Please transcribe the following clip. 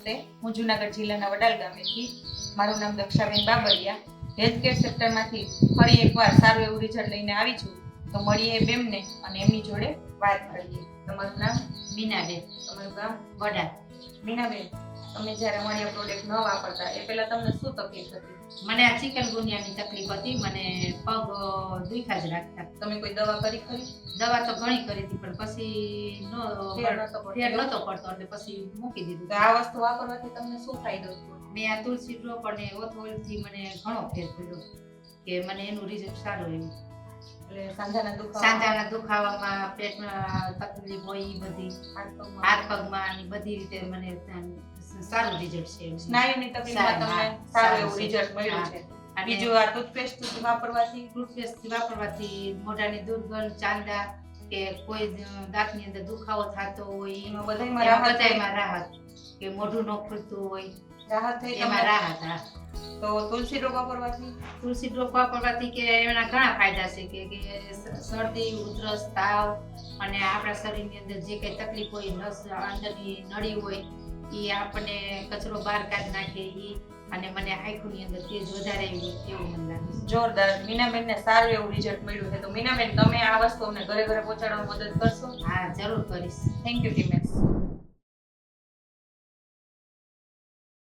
નમસ્તે. હું જુનાગઢ જિલ્લાના વડાલ ગામેથી. મારું નામ દક્ષાબેન બાબરિયા. હેલ્થ કેર સેક્ટરમાંથી ફરી એકવાર સારું એવું રિઝલ્ટ લઈને આવી છું. તો મળીએ બેમને અને એમની જોડે વાત કરીએ. તમારું નામ? બીનાબેન તમારું ગામ? વડા. મીનાબેન તમે જ્યારે મળીએ પ્રોડક્ટ ન વાપરતા એ પહેલા તમને શું તકલીફ હતી? મને આ ચિકનગુનિયાની તકલીફ હતી મને પગ દુખા જ રાખતા. તમે કોઈ દવા કરી ખરી? દવા તો ઘણી કરી હતી પણ પછી નો ફેર નહોતો પડતો. એટલે પછી મૂકી દીધું. આ વસ્તુ વાપરવાથી તમને શું ફાયદો થયો? મેં આ તુલસી ડ્રોપ અને ઓથથી મને ઘણો ફેર પડ્યો કે મને એનું રિઝલ્ટ સારું એવું સાંધાના દુખાવા. દુખાવામાં પેટમાં તકલીફ હોય એ બધી. હાથ પગમાં. બધી રીતે મને સારું રિઝલ્ટ છે સ્નાયુની તકલીફમાં તમને સારું એવું રિઝલ્ટ મળ્યું છે. બીજું આ ટૂથપેસ્ટ વાપરવાથી? ટૂથપેસ્ટ વાપરવાથી મોઢાની દુર્ગંધ ચાંદા કે કોઈ દાંતની અંદર દુખાવો થતો હોય એમાં બધામાં રાહત. કે મોઢું ન ખુલતું હોય. રાહત થઈ એમાં? રાહત તો તુલસી ડ્રોપ વાપરવાથી? તુલસી ડ્રોપ વાપરવાથી કે એના ઘણા ફાયદા છે કે કે શરદી ઉધરસ તાવ અને આપણા શરીરની અંદર જે કંઈ તકલીફ હોય નસ અંદરની નળી હોય એ આપણને કચરો બહાર કાઢી નાખે એ અને મને આંખોની અંદર તેજ વધારે એવું મને લાગે જોરદાર. મીનાબેનને સારું એવું રિઝલ્ટ મળ્યું છે. તો મીનાબેન તમે આ વસ્તુ અમને ઘરે ઘરે પહોંચાડવા મદદ કરશો? હા જરૂર કરીશ. Thank you Timex